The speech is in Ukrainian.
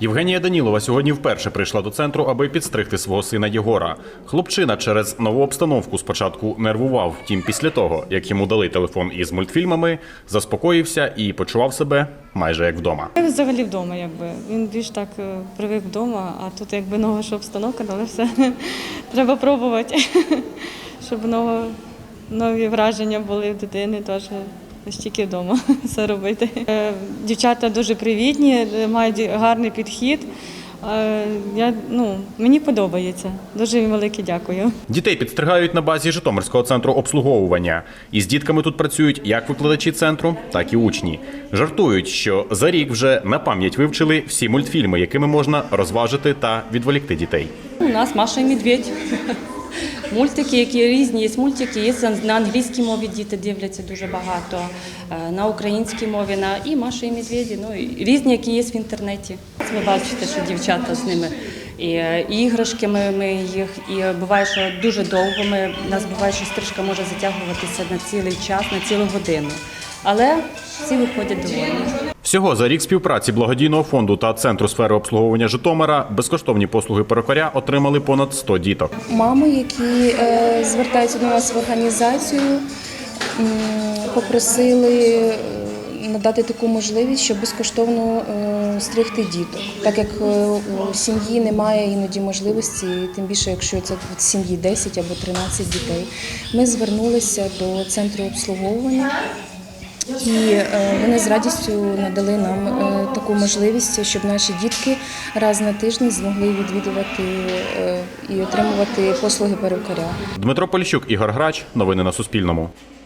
Євгенія Данілова сьогодні вперше прийшла до центру, аби підстригти свого сина Єгора. Хлопчина через нову обстановку спочатку нервував. Втім, після того, як йому дали телефон із мультфільмами, заспокоївся і почував себе майже як вдома. Я взагалі вдома, якби. Він більш так е, привик вдома, а тут якби нова ж обстановка, але все треба пробувати, щоб нові враження були в дитини, теж не тільки вдома все робити. Е, Дівчата дуже привітні, е, мають гарний підхід. Е, Я, ну, мені подобається. Дуже їм велике дякую. Дітей підстригають на базі Житомирського центру обслуговування. Із дітками тут працюють як викладачі центру, так і учні. Жартують, що за рік вже на пам'ять вивчили всі мультфільми, якими можна розважити та відволікти дітей. У нас Маша і Медведь. Мультики, які різні, є мультики, є на англійській мові діти дивляться дуже багато, е, на українській мові, на і Маша і Медведі, ну і різні, які є в інтернеті. Ви бачите, що дівчата з ними. І, е, іграшки ми, ми їх, і буває, що дуже довго ми, у нас буває, що стрижка може затягуватися на цілий час, на цілу годину. Але всі виходять довольні. Всього за рік співпраці благодійного фонду та центру сфери обслуговування Житомира безкоштовні послуги перукаря отримали понад 100 діток. мами, які е, звертаються до нас в організацію, попросили е, надати таку можливість, щоб безкоштовно е, стригти діток, так як у сім'ї немає іноді можливості, тим більше якщо це в сім'ї 10 або 13 дітей. Ми звернулися до центру обслуговування. І е, вони з радістю надали нам е, таку можливість, щоб наші дітки раз на тиждень змогли відвідувати е, і отримувати послуги перукаря. Дмитро Поліщук, Ігор Грач. Новини на Суспільному.